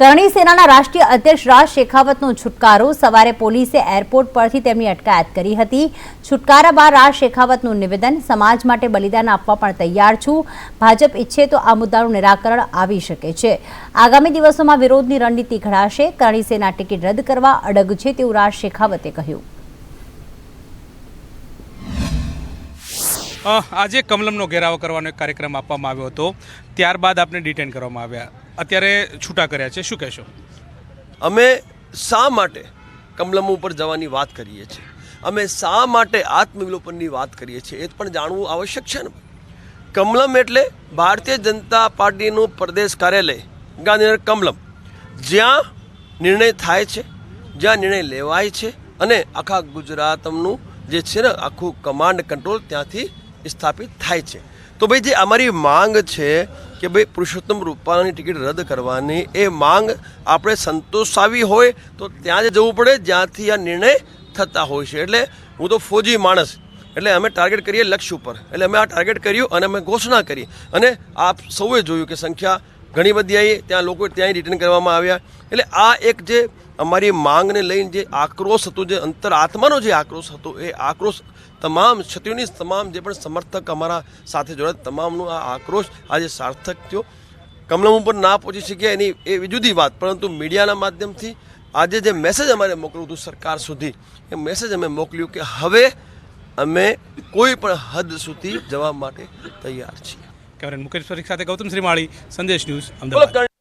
કરણી સેનાના રાષ્ટ્રીય અધ્યક્ષ રાજ શેખાવતનો છુટકારો સવારે પોલીસે એરપોર્ટ પરથી તેમની અટકાયત કરી હતી. છુટકારા બાદ રાજ શેખાવતનું નિવેદન, સમાજ માટે બલિદાન આપવા પણ તૈયાર છું. ભાજપ ઈચ્છે તો આ મુદ્દાનું નિરાકરણ આવી શકે છે. આગામી દિવસોમાં વિરોધની રણનીતિ ઘડાશે. કરણી સેના ટિકિટ રદ કરવા અડગ છે તેવું રાજ શેખાવતે કહ્યું. આજે કમલમનો ઘેરાવો કરવાનો એક કાર્યક્રમ આપવામાં આવ્યો હતો. ત્યારબાદ આપને ડિટેન કરવામાં આવ્યા. અત્યારે છૂટા કર્યા છે. શું કહેશો? અમે શા માટે કમલમ ઉપર જવાની વાત કરીએ છીએ? અમે શા માટે આત્મવિલોપનની વાત કરીએ છીએ? એ પણ જાણવું આવશ્યક છે ને કમલમ એટલે ભારતીય જનતા પાર્ટીનું પ્રદેશ કાર્યાલય, ગાંધીનગર કમલમ જ્યાં નિર્ણય થાય છે, જ્યાં નિર્ણય લેવાય છે અને આખા ગુજરાતનું જે છે ને આખું કમાન્ડ કંટ્રોલ ત્યાંથી સ્થાપિત થાય છે. તો ભાઈ જે અમારી માંગ છે કે ભાઈ પુરુષોત્તમ રૂપાલાની ટિકિટ રદ કરવાની, એ માંગ આપણે સંતોષાવી હોય તો ત્યાં જ જવું પડે, જ્યાંથી આ નિર્ણય થતા હોય છે. એટલે હું તો ફોજી માણસ. એટલે અમે ટાર્ગેટ કરીએ લક્ષ્ય ઉપર. એટલે અમે આ ટાર્ગેટ કર્યું અને અમે ઘોષણા કરી. અને આપ સૌએ જોયું કે સંખ્યા ઘણી બધી આવી ત્યાં લોકો ત્યાં રિટર્ન કરવામાં આવ્યા. એટલે આ એક જે અમારી માંગને લઈને જે આક્રોશ હતો, જે અંતર આત્માનો જે આક્રોશ હતો, એ આક્રોશ તમામ ક્ષત્રિયોની તમામ જે પણ સમર્થક અમારા સાથે જોડાયા, તમામનું આ આક્રોશ આજે સાર્થક થયો. કમલમ ઉપર ના પહોંચી શક્યા એની એ જુદી વાત, પરંતુ મીડિયાના માધ્યમથી આજે જે મેસેજ અમારે મોકલ્યું હતું સરકાર સુધી, એ મેસેજ અમે મોકલ્યું કે હવે અમે કોઈ પણ હદ સુધી જવા માટે તૈયાર છીએ. કેમેરા મુકેશ પરીખ સાથે ગૌતમ શ્રીમાળી, સંદેશ ન્યૂઝ, અમદાવાદ.